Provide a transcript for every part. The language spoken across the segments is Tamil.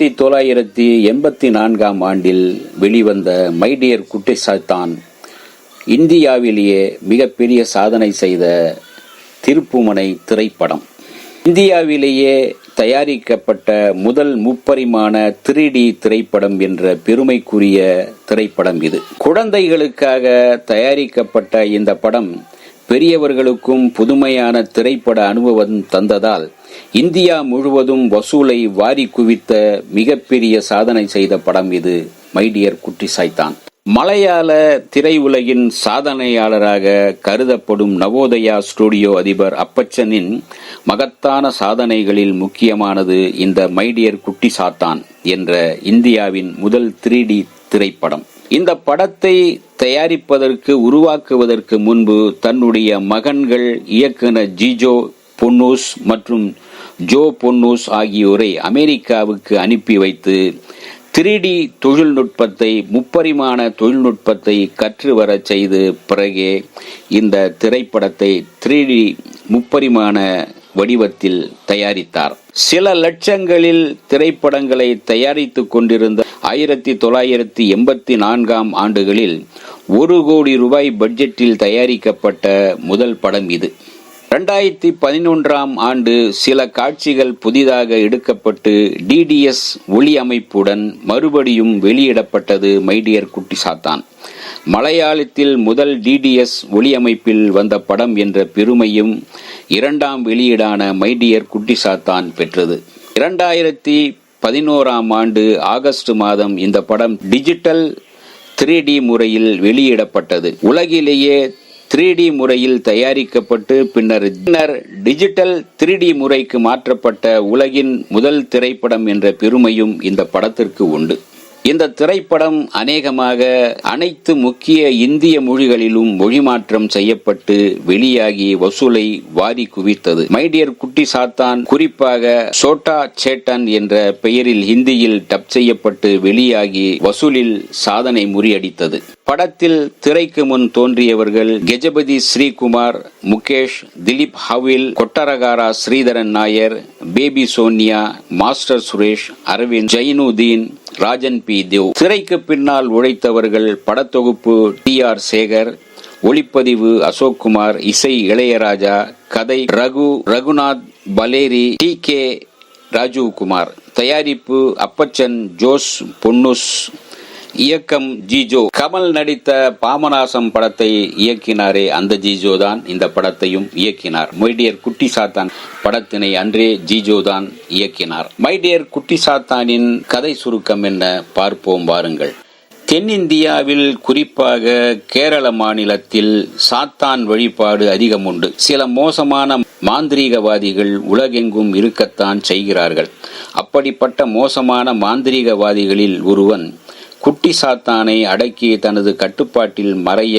ஆயிரத்தி தொள்ளாயிரத்தி எண்பத்தி நான்காம் ஆண்டில் வெளிவந்த மைடியர் குட்டி சாத்தான் இந்தியாவிலேயே மிகப்பெரிய சாதனை செய்த திருப்புமனை திரைப்படம். இந்தியாவிலேயே தயாரிக்கப்பட்ட முதல் முப்பரிமாண த்ரீ டி திரைப்படம் என்ற பெருமைக்குரிய திரைப்படம் இது. குழந்தைகளுக்காக தயாரிக்கப்பட்ட இந்த படம் பெரியவர்களுக்கும் புதுமையான திரைப்பட அனுபவம் தந்ததால் இந்தியா முழுவதும் வசூலை வாரி குவித்த மிகப்பெரிய சாதனை செய்த படம் இது மைடியர் குட்டி சாய்த்தான் மலையாள திரையுலகின் சாதனையாளராக கருதப்படும் நவோதயா ஸ்டுடியோ அதிபர் அப்பச்சனின் மகத்தான சாதனைகளில் முக்கியமானது இந்த மைடியர் குட்டி சாத்தான் என்ற இந்தியாவின் முதல் த்ரீ டி திரைப்படம். இந்த படத்தை தயாரிப்பதற்கு உருவாக்குவதற்கு முன்பு தன்னுடைய மகன்கள் இயக்குனர் ஜிஜோ பொன்னூஸ் மற்றும் ஜோ பொன்னூஸ் ஆகியோரை அமெரிக்காவுக்கு அனுப்பி வைத்து த்ரீ டி தொழில்நுட்பத்தை முப்பரிமாண தொழில்நுட்பத்தை கற்று வரச் செய்து பிறகே இந்த திரைப்படத்தை த்ரீ டி முப்பரிமாண வடிவத்தில் தயாரித்தார். சில லட்சங்களில் திரைப்படங்களை தயாரித்துக் கொண்டிருந்த ஆயிரத்தி தொள்ளாயிரத்தி எண்பத்தி நான்காம் ஆண்டுகளில் ஒரு கோடி ரூபாய் பட்ஜெட்டில் தயாரிக்கப்பட்ட முதல் படம் இது. இரண்டாயிரத்தி பதினொன்றாம் ஆண்டு சில காட்சிகள் புதிதாக எடுக்கப்பட்டு டிடிஎஸ் ஒளி அமைப்புடன் மறுபடியும் வெளியிடப்பட்டது மைடியர் குட்டி சாத்தான். மலையாளத்தில் முதல் டிடிஎஸ் ஒளி அமைப்பில் வந்த படம் என்ற பெருமையும் இரண்டாம் வெளியீடான மைடியர் குட்டி சாத்தான் பெற்றது. இரண்டாயிரத்தி பதினோராம் ஆண்டு ஆகஸ்ட் மாதம் இந்த படம் டிஜிட்டல் த்ரீ டி முறையில் வெளியிடப்பட்டது. உலகிலேயே த்ரீ டி முறையில் தயாரிக்கப்பட்டு பின்னர் பின்னர் டிஜிட்டல் த்ரீ டி முறைக்கு மாற்றப்பட்ட உலகின் முதல் திரைப்படம் என்ற பெருமையும் இந்த படத்திற்கு உண்டு. இந்த திரைப்படம் அநேகமாக அனைத்து முக்கிய இந்திய மொழிகளிலும் மொழிமாற்றம் செய்யப்பட்டு வெளியாகி வசூலை வாரி குவித்தது. மைடியர் குட்டி சாத்தான் குறிப்பாக சோட்டா சேட்டன் என்ற பெயரில் ஹிந்தியில் டப் செய்யப்பட்டு வெளியாகி வசூலில் சாதனை முறியடித்தது. படத்தில் திரைக்கு முன் தோன்றியவர்கள் கெஜபதி Sreekumar Mukesh Dileep ஹவில் Kottarakkara Sreedharan Nair baby Sonia master Suresh Aravind Zainuddin Rajan P. Dev. சிறைக்கு பின்னால் உழைத்தவர்கள் படத்தொகுப்பு டி. ஆர். சேகர் ஒளிப்பதிவு அசோக்குமார் இசை இளையராஜா கதை ரகு ரகுநாத் பலேரி டி. கே. ராஜீவ் குமார் தயாரிப்பு அப்பச்சன் ஜோஸ் பொன்னுஸ். இயக்கம் ஜிஜோ. கமல் நடித்த பாமநாசம் படத்தை இயக்கினாரே அந்த ஜிஜோ தான். இந்த படத்தையும் இயக்கினார். மைடியர் குட்டி சாத்தான் படத்தினை அன்றே ஜிஜோ தான் இயக்கினார். மைடியர் குட்டி சாத்தானின் கதை சுருக்கம் என்ன? பார்ப்போம் வாருங்கள். தென்னிந்தியாவில் குறிப்பாக கேரள மாநிலத்தில் சாத்தான் வழிபாடு அதிகம் உண்டு. சில மோசமான மாந்திரீகவாதிகள் உலகெங்கும் இருக்கத்தான் செய்கிறார்கள். அப்படிப்பட்ட மோசமான மாந்திரீகவாதிகளில் ஒருவன் குட்டி சாத்தானை அடக்கி தனது கட்டுப்பாட்டில் மறைய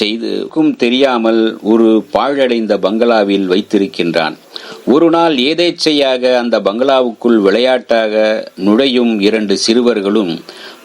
செய்துக்கும் தெரியாமல் ஒரு பாழடைந்த பங்களாவில் வைத்திருக்கின்றான். ஒரு நாள் ஏதேச்சையாக அந்த பங்களாவுக்குள் விளையாட்டாக நுழையும் இரண்டு சிறுவர்களும்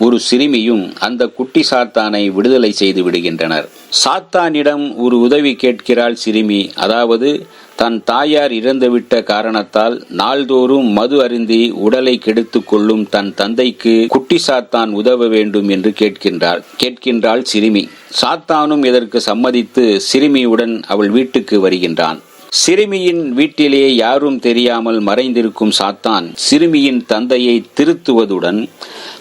ஒரு சிறுமியும் அந்த குட்டி சாத்தானை விடுதலை செய்து விடுகின்றனர். சாத்தானிடம் ஒரு உதவி கேட்கிறாள் சிறுமி. அதாவது தன் தாயார் இறந்துவிட்ட காரணத்தால் நாள்தோறும் மது அருந்தி உடலை கெடுத்து கொள்ளும் தன் தந்தைக்கு குட்டி சாத்தான் உதவ வேண்டும் என்று கேட்கின்றாள் கேட்கின்றாள் சிறுமி. சாத்தானும் இதற்கு சம்மதித்து சிறுமியுடன் அவள் வீட்டுக்கு வருகின்றான். சிறுமியின் வீட்டிலே யாரும் தெரியாமல் மறைந்திருக்கும் சாத்தான் சிறுமியின் தந்தையை திருத்துவதுடன்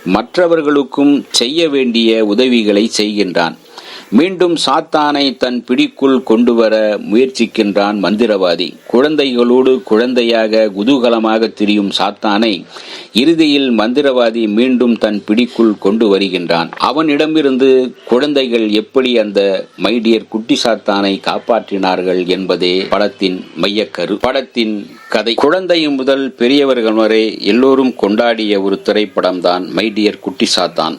மற்றவர்களுக்கும் செய்ய வேண்டிய உதவிகளை செய்கின்றான். மீண்டும் சாத்தானை தன் பிடிக்குள் கொண்டு வர முயற்சிக்கின்றான் மந்திரவாதி. குழந்தைகளோடு குழந்தையாக குதூகலமாக திரியும் சாத்தானை இறுதியில் மந்திரவாதி மீண்டும் தன் பிடிக்குள் கொண்டு வருகின்றான். அவனிடமிருந்து குழந்தைகள் எப்படி அந்த மைடியர் குட்டி சாத்தானை காப்பாற்றினார்கள் என்பதே படத்தின் மையக்கரு. படத்தின் கதை. குழந்தை முதல் பெரியவர்கள் வரை எல்லோரும் கொண்டாடிய ஒரு திரைப்படம்தான் மைடியர் குட்டி சாத்தான்.